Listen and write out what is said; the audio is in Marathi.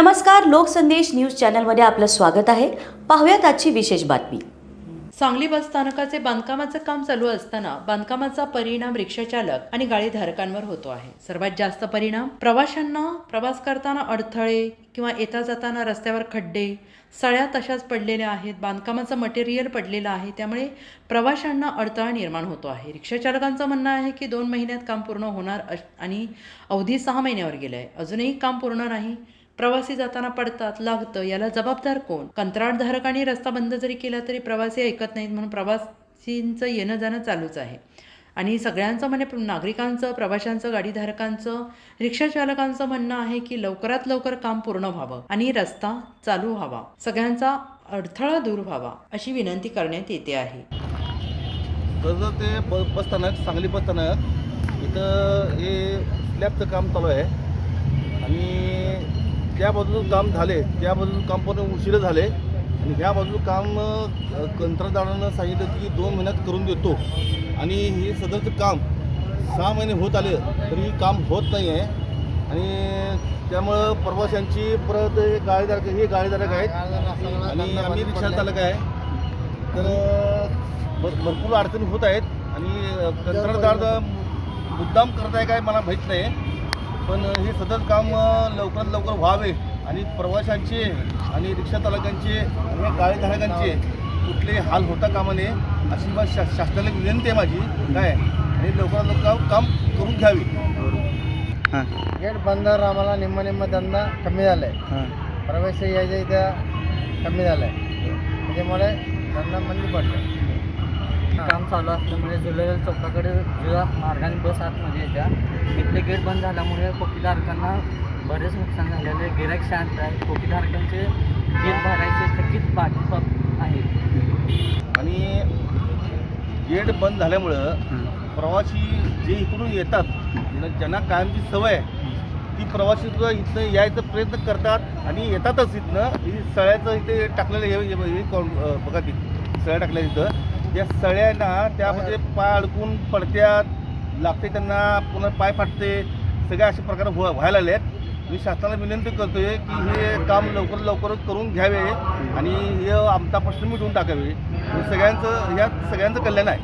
नमस्कार लोकसंदेश न्यूज चॅनलमध्ये आपलं स्वागत आहे. पाहूयात आजची विशेष बातमी. सांगली बस स्थानकाचे बांधकामाचं काम चालू असताना बांधकामाचा परिणाम रिक्षाचालक आणि गाडीधारकांवर होतो आहे. सर्वात जास्त परिणाम प्रवाशांना प्रवास करताना अडथळे किंवा येता जाताना रस्त्यावर खड्डे सळ्या तशाच पडलेल्या आहेत बांधकामाचं मटेरियल पडलेलं आहे त्यामुळे प्रवाशांना अडथळा निर्माण होतो आहे. रिक्षाचालकांचं म्हणणं आहे की दोन महिन्यात काम पूर्ण होणार अश- आणि अवधी सहा महिन्यावर गेलं आहे अजूनही काम पूर्ण नाही प्रवासी जाताना पडतात लागतं याला जबाबदार कोण? कंत्राटधारकांनी रस्ता बंद जरी केला तरी प्रवासी ऐकत नाहीत म्हणून प्रवासींचं येणं जाणं चालूच आहे. आणि सगळ्यांचं म्हणजे नागरिकांचं प्रवाशांचं गाडीधारकांचं रिक्षाचालकांचं म्हणणं आहे की लवकरात लवकर काम पूर्ण व्हावं आणि रस्ता चालू व्हावा. सगळ्यांचा अडथळा दूर व्हावा अशी विनंती करण्यात येते आहे. जसं ते ब बस स्थानक सांगली बस स्थानक इथं हे स्लॅबचं काम चालू आहे. आणि त्या बाजूचं काम झाले त्या बाजूचं काम पण उशिरा झाले. आणि ह्या बाजूचं काम कंत्राटदारानं सांगितलं की दोन महिन्यात करून देतो. आणि हे सदरचं काम सहा महिने होत आले तरी काम होत नाही आहे आणि त्यामुळं प्रवाशांची परत हे गाळीधारक हे गाळीधारक आहेत. आणि आम्ही रिक्षा चालक आहे. तर भर- भरपूर अडचणी होत आहेत. आणि कंत्राटदार मुद्दाम करत आहे काय मला माहीत नाही पण हे सतत काम लवकरात लवकर व्हावे. आणि प्रवाशांचे आणि रिक्षा चालकांचे आणि गाडीधारकांचे कुठलेही हाल होता कामा नये अशी बा शा शासनाला विनंती आहे माझी. काय? आणि लवकरात लवकर काम करून घ्यावी. गेट बंदर आम्हाला निम्म निम्म धंदा कमी झाला आहे प्रवेश यायच्या इथं कमी झालं आहे त्याच्यामुळे धंदा मंदी पडला काम चालू असल्यामुळे जुलै चौकाकडे ज्या मार्गाने बस आतमध्ये येत्या. तिथले गेट बंद झाल्यामुळे कोकीधारकांना बरेच नुकसान झालेले. गिराईक शांत आहे. कोकीधारकांचे बिल भरायचे थकीत बाकी आहेत. आणि गेट बंद झाल्यामुळं प्रवासी जे इकडून येतात ज्यांना- ज्यांना कायमची सवय आहे ती प्रवासी सुद्धा इथनं यायचा प्रयत्न करतात आणि येतातच इथनं. ही सळ्याचं इथे टाकलेलं हे बघा ती सळ्या टाकल्या इथं. या सळ्यांना त्यामध्ये पाय अडकून पडत्यात लागते त्यांना पुन्हा पाय फाटते सगळे असे प्रकार व्हा- व्हायला आहेत मी शासनाला विनंती करतोय की हे काम लवकर लवकर करून घ्यावे आणि हे आमचा प्रश्न मिटवून टाकावे. सगळ्यांचं यात सगळ्यांचं कल्याण आहे.